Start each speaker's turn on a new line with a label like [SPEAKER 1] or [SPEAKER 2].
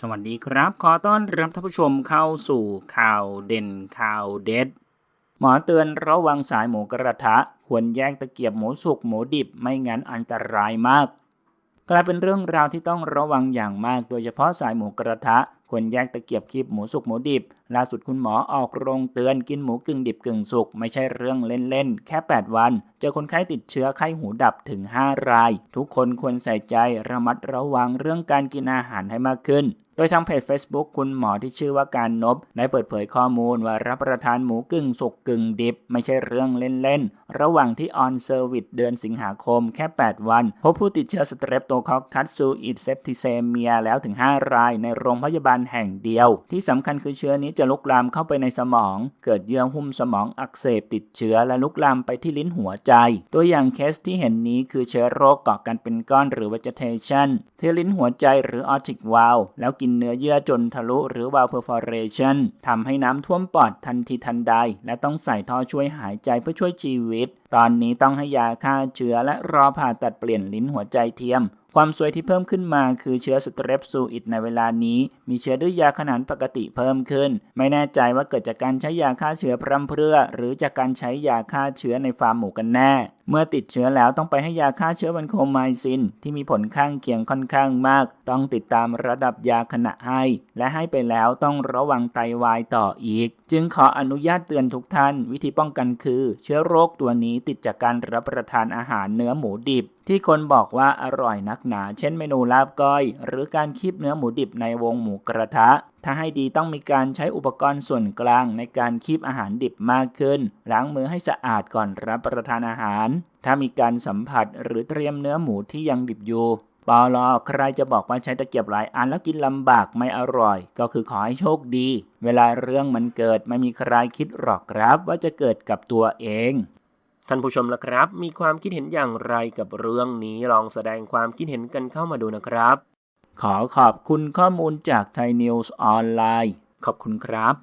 [SPEAKER 1] สวัสดีครับ ขอต้อนรับท่านผู้ชมเข้าสู่ข่าวเด่นข่าวเด็ด หมอเตือนระวังสายหมูกระทะ ควรแยกตะเกียบหมูสุกหมูดิบไม่งั้นอันตรายมาก กลายเป็นเรื่องราวที่ต้องระวังอย่างมาก โดยเฉพาะสายหมูกระทะ ควรแยกตะเกียบคีบหมูสุกหมูดิบ ล่าสุดคุณหมอออกโรงเตือนกินหมูกึ่งดิบกึ่งสุกไม่ใช่เรื่องเล่นๆ แค่ 8 วัน เจอคนไข้ติดเชื้อไข้หูดับถึง 5 ราย ทุกคนควรใส่ใจระมัดระวังเรื่องการกินอาหารให้มากขึ้น โดยทางเพจ Facebook คุณหมอที่ชื่อว่าการนบได้เปิดเผยข้อมูลว่ารับประทานหมูกึ่งสุกกึ่งดิบ ไม่ใช่เรื่องเล่นๆ ระหว่างที่ออนเซอร์วิสเดือนสิงหาคมแค่ 8 วัน พบผู้ติดเชื้อสเตรปโตคอคัสซูอิดเซปติเซเมียแล้วถึง 5 รายในโรงพยาบาลแห่งเดียว ที่สำคัญคือเชื้อนี้จะลุกลามเข้าไปในสมอง เกิดเยื่อหุ้มสมองอักเสบติดเชื้อและลุกลามไปที่ลิ้นหัวใจ ตัวอย่างเคสที่เห็นนี้คือเชื้อโรคเกาะกันเป็นก้อนหรือ vegetation ที่ลิ้นหัวใจหรือ aortic valve แล้วกินเนื้อเยื่อจนทะลุหรือวาล์วเพอร์ฟอเรชันทำให้น้ำท่วมปอดทันทีทันใด และต้องใส่ท่อช่วยหายใจเพื่อช่วยชีวิต ตอนนี้ต้องให้ยาฆ่าเชื้อและรอผ่าตัดเปลี่ยนลิ้นหัวใจเทียม ความสวยที่เพิ่มขึ้นมาคือเชื้อสเตรปซูอิดในเวลานี้ มีเชื้อด้วยยาขนานปกติเพิ่มขึ้น ไม่แน่ใจว่าเกิดจากการใช้ยาฆ่าเชื้อพร่ำเพรื่อ หรือจากการใช้ยาฆ่าเชื้อในฟาร์มหมูกันแน่ เมื่อติดเชื้อแล้วต้องไปให้ยาฆ่าเชื้อวันโคไมซิน ที่มีผลข้างเคียงค่อนข้างมาก ต้องติดตามระดับยาขณะให้ และให้ไปแล้วต้องระวังไตวายต่ออีก จึงขออนุญาตเตือนทุกท่าน วิธีป้องกันคือ เชื้อโรคตัวนี้ติดจากการรับประทานอาหารเนื้อหมูดิบ ที่คนบอกว่าอร่อยนักหนา เช่นเมนูลาบก้อย หรือการคีบเนื้อหมูดิบในวงหมูกระทะ ถ้าให้ดีต้องมีการใช้อุปกรณ์ส่วนกลางในการคีบอาหารดิบมากขึ้น ล้างมือให้สะอาดก่อนรับประทานอาหาร ถ้ามีการสัมผัสหรือเตรียมเนื้อหมูที่ยังดิบอยู่ปอลอใครจะบอกว่าใช้ตะเกียบหลายอันแล้วกินลำบากไม่อร่อย ก็คือขอให้โชคดี เวลาเรื่องมันเกิดไม่มีใครคิดหรอกครับว่าจะเกิดกับตัวเอง ท่านผู้ชมละครับ มีความคิดเห็นอย่างไรกับเรื่องนี้ลองแสดงความคิดเห็นกันเข้ามาดูนะครับ ขอขอบคุณข้อมูลจากไทยนิวส์ออนไลน์ขอบคุณครับ